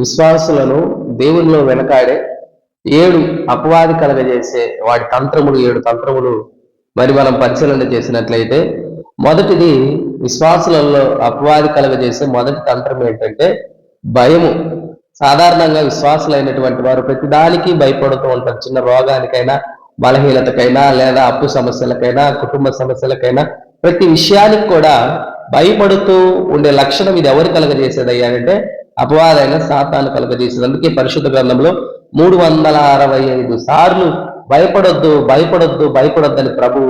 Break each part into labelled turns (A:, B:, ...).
A: విశ్వాసులను దేవునిలో వెనకాడే ఏడు అపవాది కలగజేసే వాటి తంత్రములు ఏడు తంత్రములు మరి మనం పరిశీలన చేసినట్లయితే మొదటిది విశ్వాసులలో అపవాది కలగజేసే మొదటి తంత్రం ఏంటంటే భయము. సాధారణంగా విశ్వాసులైనటువంటి వారు ప్రతిదానికి భయపడుతూ ఉంటారు. చిన్న రోగానికైనా బలహీనతకైనా లేదా అప్పు సమస్యలకైనా కుటుంబ సమస్యలకైనా ప్రతి విషయానికి కూడా భయపడుతూ ఉండే లక్షణం ఇది ఎవరు కలగజేసేది అయ్యానంటే అపవాదైన సాతాను కలగజేసింది అందుకే పరిశుద్ధ గ్రంథంలో మూడు వందల అరవై ఐదు సార్లు భయపడొద్దు భయపడొద్దు భయపడొద్దని ప్రభు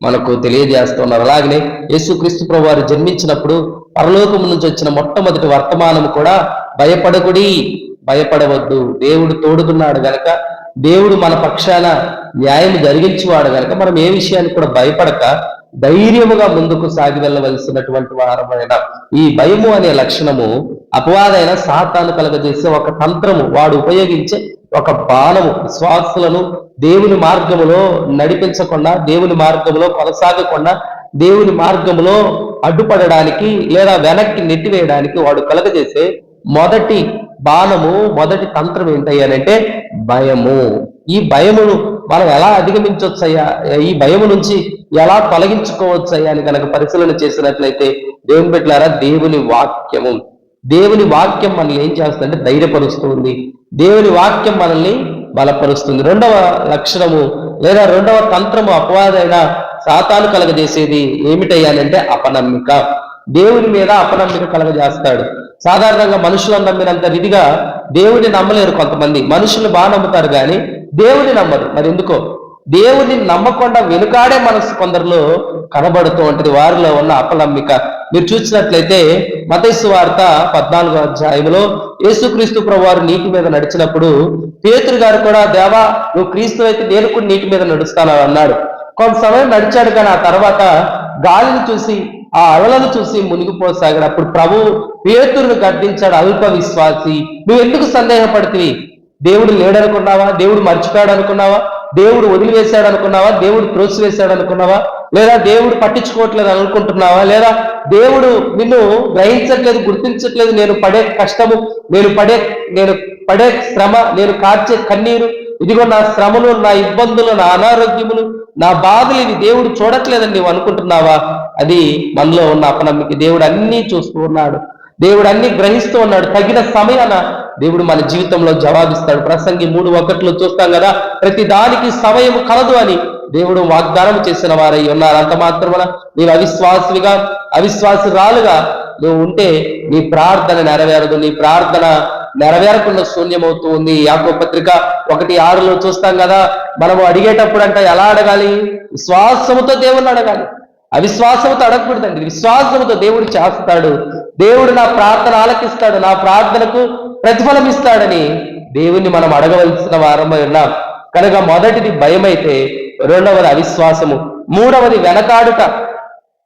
A: మనకు తెలియజేస్తున్నారు అలాగనే యేసుక్రీస్తు ప్రభు వారు జన్మించినప్పుడు పరలోకం నుంచి వచ్చిన మొట్టమొదటి వర్తమానం కూడా భయపడకుడి భయపడవద్దు. దేవుడు తోడుకున్నాడు గనక దేవుడు మన పక్షాన న్యాయం జరిగించేవాడు గనక మనం ఏ విషయానికి కూడా భయపడక ధైర్యముగా ముందుకు సాగి వెళ్ళవలసినటువంటి వారమైన ఈ భయము అనే లక్షణము అపవాదైన సాతాను కలగజేసే ఒక తంత్రము. వాడు ఉపయోగించే ఒక బాణము. విశ్వాసులను దేవుని మార్గములో నడిపించకుండా దేవుని మార్గములో కొనసాగకుండా దేవుని మార్గములో అడ్డుపడడానికి లేదా వెనక్కి నెట్టివేయడానికి వాడు కలగజేసే మొదటి బాణము మొదటి తంత్రం ఏంటయ్యానంటే భయము. ఈ భయమును మనం ఎలా అధిగమించవచ్చయ్యా? ఈ భయం నుంచి ఎలా తొలగించుకోవచ్చయ్యా అని కనుక పరిశీలన చేసినట్లయితే దేవుని పెట్టారా దేవుని వాక్యము. దేవుని వాక్యం మనల్ని ఏం చేస్తుందంటే ధైర్యపరుస్తుంది. దేవుని వాక్యం మనల్ని బలపరుస్తుంది. రెండవ లక్షణము లేదా రెండవ తంత్రము అపవాదైన సాతాను కలగజేసేది ఏమిటయ్యానంటే అపనమ్మిక. దేవుని మీద అపనమ్మిక కలగజేస్తాడు. సాధారణంగా మనుషులను నమ్మినంత విధిగా దేవుని నమ్మలేరు కొంతమంది. మనుషులు బాగా నమ్ముతారు కానీ దేవుని నమ్మరు మరి ఎందుకో? దేవుని నమ్మకుండా వెనుకాడే మనసు కొందరిలో కనబడుతూ ఉంటుంది. వారిలో ఉన్న అపనమ్మిక మీరు చూసినట్లయితే మతైసు వార్త పద్నాలుగో అధ్యాయంలో యేసుక్రీస్తు ప్రభు నీటి మీద నడిచినప్పుడు పేతురు గారు కూడా దేవా నువ్వు క్రీస్తు అయితే నేను కూడా నీటి మీద నడుస్తాను అన్నాడు. కొంత సమయం నడిచాడు కానీ ఆ తర్వాత గాలిని చూసి ఆ అలలను చూసి మునిగిపోసాగాడు. అప్పుడు ప్రభు పేతురును గర్దించాడు అల్ప విశ్వాసి నువ్వు ఎందుకు సందేహపడుతుంది దేవుడు లేడనుకున్నావా? దేవుడు మర్చిపోయాడు అనుకున్నావా దేవుడు వదిలివేశాడు అనుకున్నావా దేవుడు త్రోసివేశాడు అనుకున్నావా లేదా దేవుడు పట్టించుకోవట్లేదు అనుకుంటున్నావా? లేదా దేవుడు నిన్ను గ్రహించట్లేదు గుర్తించట్లేదు నేను పడే కష్టము నేను పడే నేను పడే శ్రమ నేను కార్చే కన్నీరు ఇదిగో నా శ్రమలు నా ఇబ్బందులు నా అనారోగ్యములు నా బాధలు ఇవి దేవుడు చూడట్లేదని నువ్వు అనుకుంటున్నావా? అది మనలో ఉన్న అపనమ్మిక. దేవుడు అన్నీ చూస్తూ ఉన్నాడు. దేవుడు అన్ని గ్రహిస్తూ ఉన్నాడు. తగిన సమయాన దేవుడు మన జీవితంలో జవాబిస్తాడు. ప్రసంగి మూడు ఒకట్లో చూస్తాం కదా ప్రతి దానికి సమయం కలదు అని దేవుడు వాగ్దానం చేసిన వారై ఉన్నారు. అంత మాత్రమున నీవు అవిశ్వాసులుగా అవిశ్వాసురాలుగా నువ్వు ఉంటే నీ ప్రార్థన నెరవేరదు. నీ ప్రార్థన నెరవేరకుండా శూన్యమవుతూ ఉంది. యాకో పత్రిక ఒకటి ఆరులో చూస్తాం కదా మనము అడిగేటప్పుడు అంటే ఎలా అడగాలి? విశ్వాసముతో దేవుణ్ణి అడగాలి. అవిశ్వాసంతో అడగకూడదండి. విశ్వాసంతో దేవుడు చేస్తాడు. దేవుడు నా ప్రార్థన ఆలకిస్తాడు నా ప్రార్థనకు ప్రతిఫలం ఇస్తాడని దేవుణ్ణి మనం అడగవలసిన వారమై ఉన్నాం. కనుక మొదటిది భయమైతే రెండవది అవిశ్వాసము. మూడవది వెనకాడుట.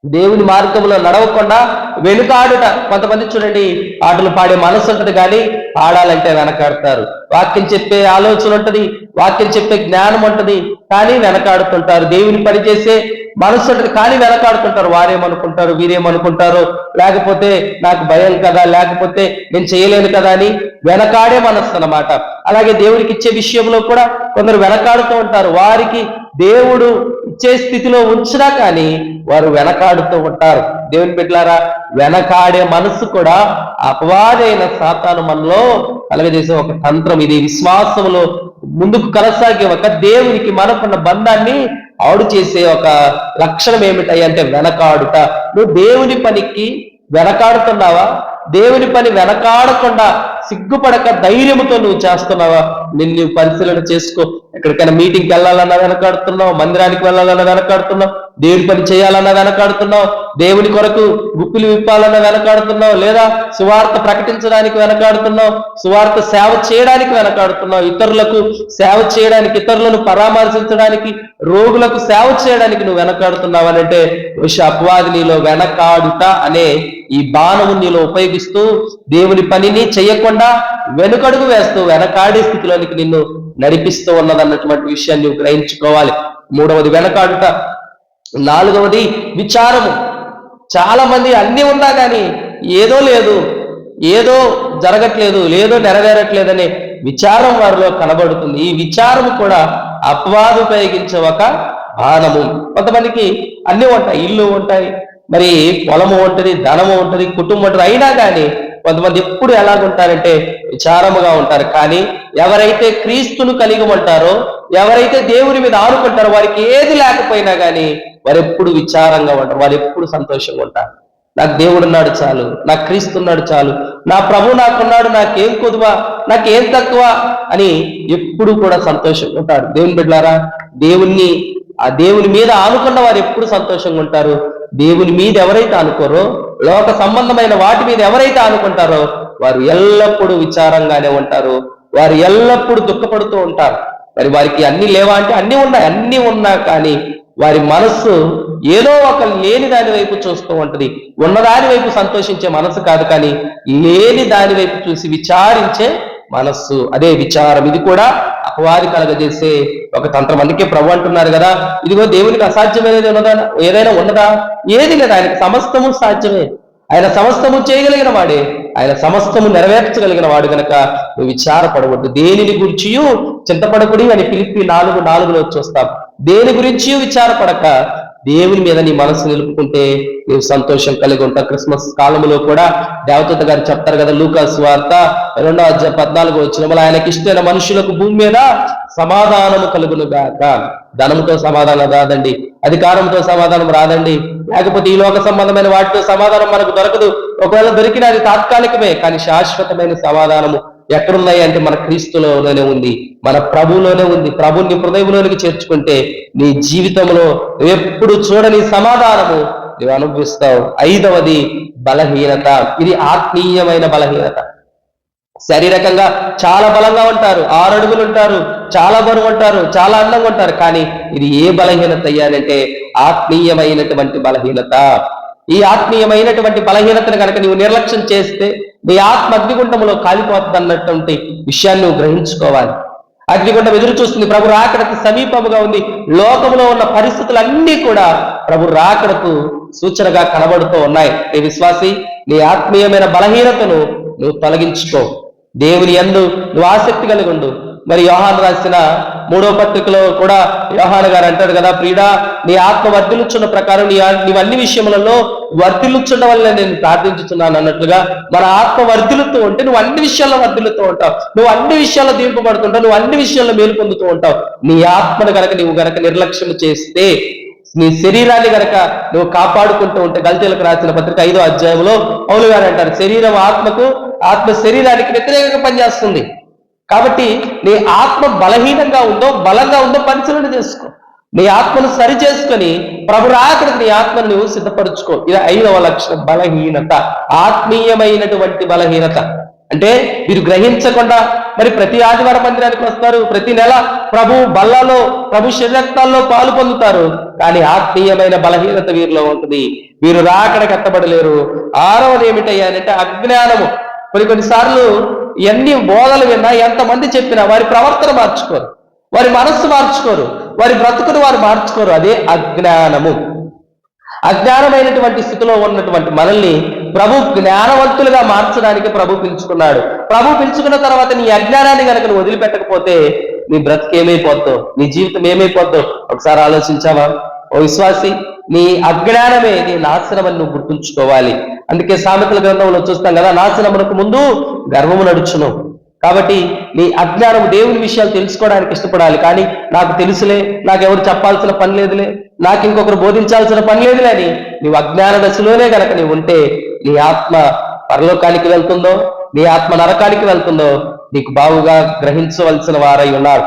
A: దేవుని మార్గంలో నడవకుండా వెనుకాడుట. కొంతమంది చూడండి ఆటలు పాడే మనసు ఉంటుంది కానీ ఆడాలంటే వెనకాడతారు. వాక్యం చెప్పే ఆలోచన ఉంటది వాక్యం చెప్పే జ్ఞానం ఉంటుంది కానీ వెనకాడుతుంటారు. దేవుని పని చేసే మనసు ఉంటుంది కానీ వెనకాడుతుంటారు. వారేమనుకుంటారు వీరేమనుకుంటారు? లేకపోతే నాకు భయం కదా లేకపోతే నేను చేయలేను కదా అని వెనకాడే మనస్సు అనమాట అలాగే దేవుడికి ఇచ్చే విషయంలో కూడా కొందరు వెనకాడుతూ ఉంటారు. వారికి దేవుడు ఇచ్చే స్థితిలో ఉంచినా కానీ వారు వెనకాడుతూ ఉంటారు. దేవుని బిడ్డలారా వెనకాడే మనస్సు కూడా అపవాదైన సాతాను మనలో కలగజేసే ఒక తంత్రం ఇది. విశ్వాసంలో ముందుకు కొనసాగే ఒక దేవునికి మనకున్న బంధాన్ని ఆడు చేసే ఒక లక్షణం ఏమిటాయి అంటే వెనకాడుట. నువ్వు దేవుని పనికి వెనకాడుతున్నావా? దేవుని పని వెనకాడకుండా సిగ్గుపడక ధైర్యముతో నువ్వు చేస్తున్నావా? నిన్ను నువ్వు పరిశీలన చేసుకో. ఎక్కడికైనా మీటింగ్కి వెళ్ళాలన్నా వెనకాడుతున్నావు మందిరానికి వెళ్ళాలన్నా వెనకాడుతున్నావు దేవుని పని చేయాలన్నా వెనకాడుతున్నావు దేవుని కొరకు గుప్పిలు విప్పాలన్నా వెనకాడుతున్నావు లేదా సువార్త ప్రకటించడానికి వెనకాడుతున్నావు సువార్త సేవ చేయడానికి వెనకాడుతున్నావు ఇతరులకు సేవ చేయడానికి ఇతరులను పరామర్శించడానికి రోగులకు సేవ చేయడానికి నువ్వు వెనకాడుతున్నావు అని అంటే అపవాది నీలో వెనకాడుట అనే ఈ బాణము నీలో ఉపయోగిస్తూ దేవుని పనిని చేయకుండా వెనుకడుగు వేస్తూ వెనకాడే స్థితిలోనికి నిన్ను నడిపిస్తూ ఉన్నదన్నటువంటి విషయాన్ని నువ్వు గ్రహించుకోవాలి. మూడవది వెనకాడుట. నాలుగవది విచారము. చాలా మంది అన్ని ఉన్నా కానీ ఏదో లేదు ఏదో జరగట్లేదు లేదో నెరవేరట్లేదనే విచారం వారిలో కనబడుతుంది. ఈ విచారం కూడా అపవాదు ఉపయోగించే ఒక బాణము. కొంతమందికి అన్ని ఉంటాయి ఇల్లు ఉంటాయి మరి పొలము ఉంటుంది ధనము ఉంటుంది కుటుంబం ఉంటుంది అయినా కానీ కొంతమంది ఎప్పుడు ఎలాగుంటారంటే విచారముగా ఉంటారు. కానీ ఎవరైతే క్రీస్తును కలిగి ఉంటారో ఎవరైతే దేవుని మీద ఆనుకుంటారో వారికి ఏది లేకపోయినా కానీ వారు ఎప్పుడు విచారంగా ఉంటారు. వారు ఎప్పుడు సంతోషంగా ఉంటారు. నాకు దేవుడు ఉన్నాడు చాలు నాకు క్రీస్తు ఉన్నాడు చాలు నా ప్రభు నాకున్నాడు నాకేం కొదువా నాకేం తక్కువ అని ఎప్పుడు కూడా సంతోషంగా ఉంటారు. దేవుని బిడ్డారా దేవుణ్ణి ఆ దేవుని మీద ఆనుకున్న వారు ఎప్పుడు సంతోషంగా ఉంటారు. దేవుని మీద ఎవరైతే అనుకోరో లోక సంబంధమైన వాటి మీద ఎవరైతే అనుకుంటారో వారు ఎల్లప్పుడూ విచారంగానే ఉంటారు. వారు ఎల్లప్పుడూ దుఃఖపడుతూ ఉంటారు. మరి వారికి అన్ని లేవా అంటే అన్ని ఉన్నాయి. అన్ని ఉన్నా కానీ వారి మనస్సు ఏదో ఒక లేని దాని వైపు చూస్తూ ఉంటది. ఉన్నదాని వైపు సంతోషించే మనసు కాదు కానీ లేని దాని వైపు చూసి విచారించే మనస్సు అదే విచారం. ఇది కూడా అపవాది కలగజేసే ఒక తంత్రం. అందుకే ప్రభు అంటున్నారు కదా ఇదిగో దేవునికి అసాధ్యమైనది ఉన్నదా? ఏదైనా ఉన్నదా? ఏది లేదు. ఆయన సమస్తము సాధ్యమే. ఆయన సమస్తము చేయగలిగిన వాడే. ఆయన సమస్తము నెరవేర్చగలిగిన వాడు గనక నువ్వు విచారపడవద్దు. దేనిని గురించి చింతపడకుడి అని పిలిపి నాలుగు నాలుగులో చూస్తాం. దేని గురించి విచారపడక దేవుని మీద నీ మనసు నిలుపుకుంటే నీవు సంతోషం కలిగి ఉంటావు. క్రిస్మస్ కాలంలో కూడా దేవతత గారు చెప్తారు కదా లూకాస్ వార్త రెండో అధ్యాయ పద్నాలుగు వచ్చిన ఆయనకి ఇష్టమైన మనుషులకు భూమి మీద సమాధానము కలుగును గాక. ధనముతో సమాధానం రాదండి అధికారంతో సమాధానం రాదండి. లేకపోతే ఈ లోక సంబంధమైన వాటితో సమాధానం మనకు దొరకదు. ఒకవేళ దొరికిన అది తాత్కాలికమే కానీ శాశ్వతమైన సమాధానము ఎక్కడున్నాయి అంటే మన క్రీస్తులోనే ఉంది మన ప్రభులోనే ఉంది. ప్రభుని హృదయంలోనికి చేర్చుకుంటే నీ జీవితంలో ఎప్పుడు చూడని సమాధానము నువ్వు అనుభవిస్తావు. ఐదవది బలహీనత. ఇది ఆత్మీయమైన బలహీనత. శారీరకంగా చాలా బలంగా ఉంటారు. ఆరు అడుగులు ఉంటారు. చాలా బరువు ఉంటారు. చాలా అందంగా ఉంటారు. కానీ ఇది ఏ బలహీనత అయ్యానంటే ఆత్మీయమైనటువంటి బలహీనత. ఈ ఆత్మీయమైనటువంటి బలహీనతను కనుక నీవు నిర్లక్ష్యం చేస్తే నీ ఆత్మ అగ్నిగుండంలో కాలిపోతుంది అన్నటువంటి విషయాన్ని నువ్వు గ్రహించుకోవాలి. అగ్నిగుండం ఎదురు చూస్తుంది. ప్రభు రాకడకు సమీపముగా ఉంది. లోకంలో ఉన్న పరిస్థితులన్నీ కూడా ప్రభు రాకడకు సూచనగా కనబడుతూ ఉన్నాయి. నీ విశ్వాసి నీ ఆత్మీయమైన బలహీనతను నువ్వు తొలగించుకో. దేవుని ఎందు నువ్వు ఆసక్తి కలిగి ఉండు. మరి యోహాన్ రాసిన మూడో పత్రికలో కూడా యోహాన్ గారు అంటాడు కదా ప్రియుడా నీ ఆత్మ వర్ధిల్లుచున్న ప్రకారం నీ నీవన్ని అన్ని విషయములలో వర్ధిల్లుచున్న వల్ల నేను ప్రార్థించుతున్నాను అన్నట్లుగా మన ఆత్మ వర్ధిల్లుతూ ఉంటే నువ్వు అన్ని విషయాల్లో వర్ధిల్లుతూ ఉంటావు. నువ్వు అన్ని విషయాల్లో దీంపబడుతుంటావు నువ్వు అన్ని విషయాల్లో మేలు పొందుతూ ఉంటావు. నీ ఆత్మను గనక నువ్వు గనక నిర్లక్ష్యం చేస్తే నీ శరీరాన్ని గనక నువ్వు కాపాడుకుంటూ ఉంటే గల్తీలకు రాసిన పత్రిక ఐదో అధ్యాయంలో పౌలు గారు అంటారు శరీరం ఆత్మకు ఆత్మ శరీరానికి వ్యతిరేకంగా పనిచేస్తుంది. కాబట్టి నీ ఆత్మ బలహీనంగా ఉందో బలంగా ఉందో పరిశీలన చేసుకో. నీ ఆత్మను సరి చేసుకొని ప్రభురాకుడికి నీ ఆత్మను నువ్వు సిద్ధపరచుకో. ఇది ఐదవ లక్షణం బలహీనత. ఆత్మీయమైనటువంటి బలహీనత. అంటే మీరు గ్రహించకుండా మరి ప్రతి ఆదివారం మందిరానికి వస్తారు ప్రతి నెల ప్రభు బల్లలో ప్రభు శరీరక్తాల్లో పాలు పొందుతారు. కానీ ఆత్మీయమైన బలహీనత వీరిలో ఉంటుంది. వీరు రాకడ కట్టబడలేరు ఆరవది ఏమిటయ్యానంటే అజ్ఞానము. కొన్ని కొన్నిసార్లు ఎన్ని బోధలు విన్నా ఎంతమంది చెప్పినా వారి ప్రవర్తన మార్చుకోరు వారి మనస్సు మార్చుకోరు వారి బ్రతుకును వారు మార్చుకోరు. అదే అజ్ఞానము. అజ్ఞానమైనటువంటి స్థితిలో ఉన్నటువంటి మనల్ని ప్రభు జ్ఞానవంతులుగా మార్చడానికి ప్రభు పిలుచుకున్నాడు. ప్రభు పిలుచుకున్న తర్వాత నీ అజ్ఞానాన్ని కనుక నువ్వు వదిలిపెట్టకపోతే నీ బ్రతుకు ఏమైపోద్దో నీ జీవితం ఏమైపోద్దో? ఒకసారి ఆలోచించావా? ఓ విశ్వాసి నీ అజ్ఞానమే నీ నాశనం నువ్వు గుర్తుంచుకోవాలి. అందుకే సామెతల గ్రంథంలో చూస్తాం కదా నాశనమునకు ముందు గర్వము నడుచును. కాబట్టి నీ అజ్ఞానం దేవుని విషయాలు తెలుసుకోవడానికి ఇష్టపడాలి. కానీ నాకు తెలుసులే నాకు ఎవరు చెప్పాల్సిన పని లేదులే నాకు ఇంకొకరు బోధించాల్సిన పని లేదులే అని నీవు అజ్ఞాన దశలోనే గనక నీవు ఉంటే నీ ఆత్మ పరలోకానికి వెళ్తుందో నీ ఆత్మ నరకానికి వెళ్తుందో నీకు బావుగా గ్రహించవలసిన వారై ఉన్నారు.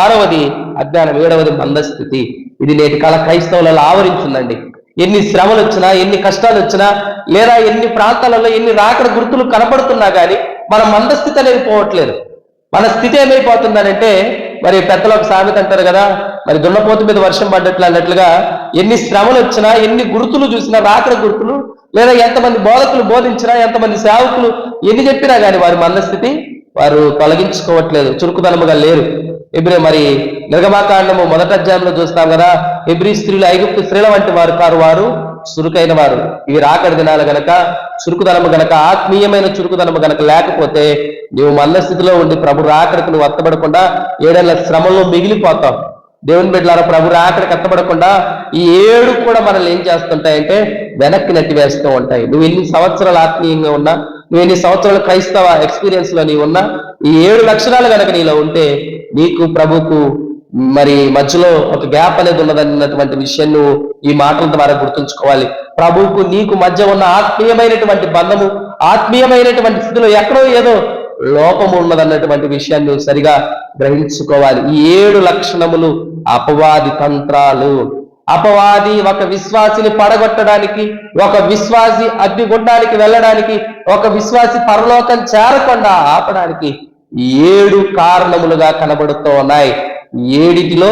A: ఆరవది అజ్ఞానం ఏడవది మందస్థితి. ఇది నేటి కాల క్రైస్తవులలో ఆవరించిందండి. ఎన్ని శ్రమలు వచ్చినా ఎన్ని కష్టాలు వచ్చినా లేదా ఎన్ని ప్రాంతాలలో ఎన్ని రాకడ గుర్తులు కనపడుతున్నా కానీ మన మందస్థితి అనేది పోవట్లేదు. మన స్థితి ఏమైపోతుందనంటే మరి పెద్దలు ఒక సామెత అంటారు కదా మరి దున్నపోతు మీద వర్షం పడ్డట్లు అన్నట్లుగా ఎన్ని శ్రమలు వచ్చినా ఎన్ని గుర్తులు చూసినా రాకడ గుర్తులు లేదా ఎంతమంది బోధకులు బోధించినా ఎంతమంది సేవకులు ఎన్ని చెప్పినా కానీ వారి మందస్థితి వారు తొలగించుకోవట్లేదు చురుకుదనముగా లేరు. ఎబ్రి మరి నిర్గమాకాండము మొదట అధ్యాయంలో చూస్తాం కదా. ఎబ్రి స్త్రీలు ఐగుప్తు స్త్రీల వంటి వారు కారు వారు చురుకైన వారు. ఇవి రాకడి దినాలు గనక చురుకుదనము గనక ఆత్మీయమైన చురుకుదనము గనక లేకపోతే నువ్వు మల్ల స్థితిలో ఉండి ప్రభు రాకడికి నువ్వు అత్తబడకుండా ఏడేళ్ళ శ్రమంలో మిగిలిపోతావు. దేవుని బిడ్డలారా ప్రభు రాకడికి అత్తబడకుండా ఈ ఏడు కూడా మనల్ని ఏం చేస్తుంటాయంటే వెనక్కి నెట్టివేస్తూ ఉంటాయి. నువ్వు ఎన్ని సంవత్సరాలు ఆత్మీయంగా ఉన్నా నువ్వు ఎన్ని సంవత్సరాలు క్రైస్తవ ఎక్స్పీరియన్స్లో నీవు ఉన్నా ఈ ఏడు లక్షణాలు కనుక నీలో ఉంటే నీకు ప్రభుకు మరి మధ్యలో ఒక గ్యాప్ అనేది ఉన్నదన్నటువంటి విషయం నువ్వు ఈ మాటల ద్వారా గుర్తుంచుకోవాలి. ప్రభువుకు నీకు మధ్య ఉన్న ఆత్మీయమైనటువంటి బంధము ఆత్మీయమైనటువంటి స్థితిలో ఎక్కడో ఏదో లోపము ఉన్నదన్నటువంటి విషయాన్ని సరిగా గ్రహించుకోవాలి. ఈ ఏడు లక్షణములు అపవాది తంత్రాలు. అపవాది ఒక విశ్వాసిని పడగొట్టడానికి ఒక విశ్వాసి అగ్నిగుండానికి వెళ్ళడానికి ఒక విశ్వాసి పరలోకం చేరకుండా ఆపడానికి ఏడు కారణములుగా కనబడుతూ ఉన్నాయి ఏడిటిలో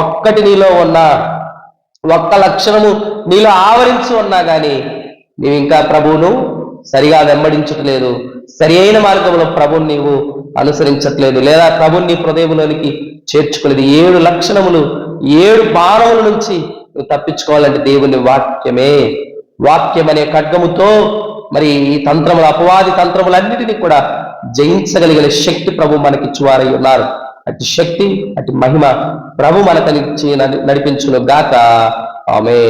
A: ఒక్కటి నీలో ఉన్నా ఒక్క లక్షణము నీలో ఆవరించి ఉన్నా గాని నీవు ఇంకా ప్రభువును సరిగా వెంబడించట్లేదు. సరి అయిన మార్గంలో ప్రభుని నీవు అనుసరించట్లేదు. లేదా ప్రభుని నీ హృదయంలోనికి చేర్చుకోలేదు. ఏడు లక్షణములు ఏడు భారముల నుంచి నువ్వు తప్పించుకోవాలంటే దేవుని వాక్యమే. వాక్యం అనే ఖడ్గముతో మరి ఈ తంత్రములు అపవాది తంత్రములన్నిటినీ కూడా జయించగలిగిన శక్తి ప్రభు మనకిచ్చువారై ఉన్నారు. అటు శక్తి అటు మహిమ ప్రభు మనకనిచ్చి నడిపించును గాక ఆమె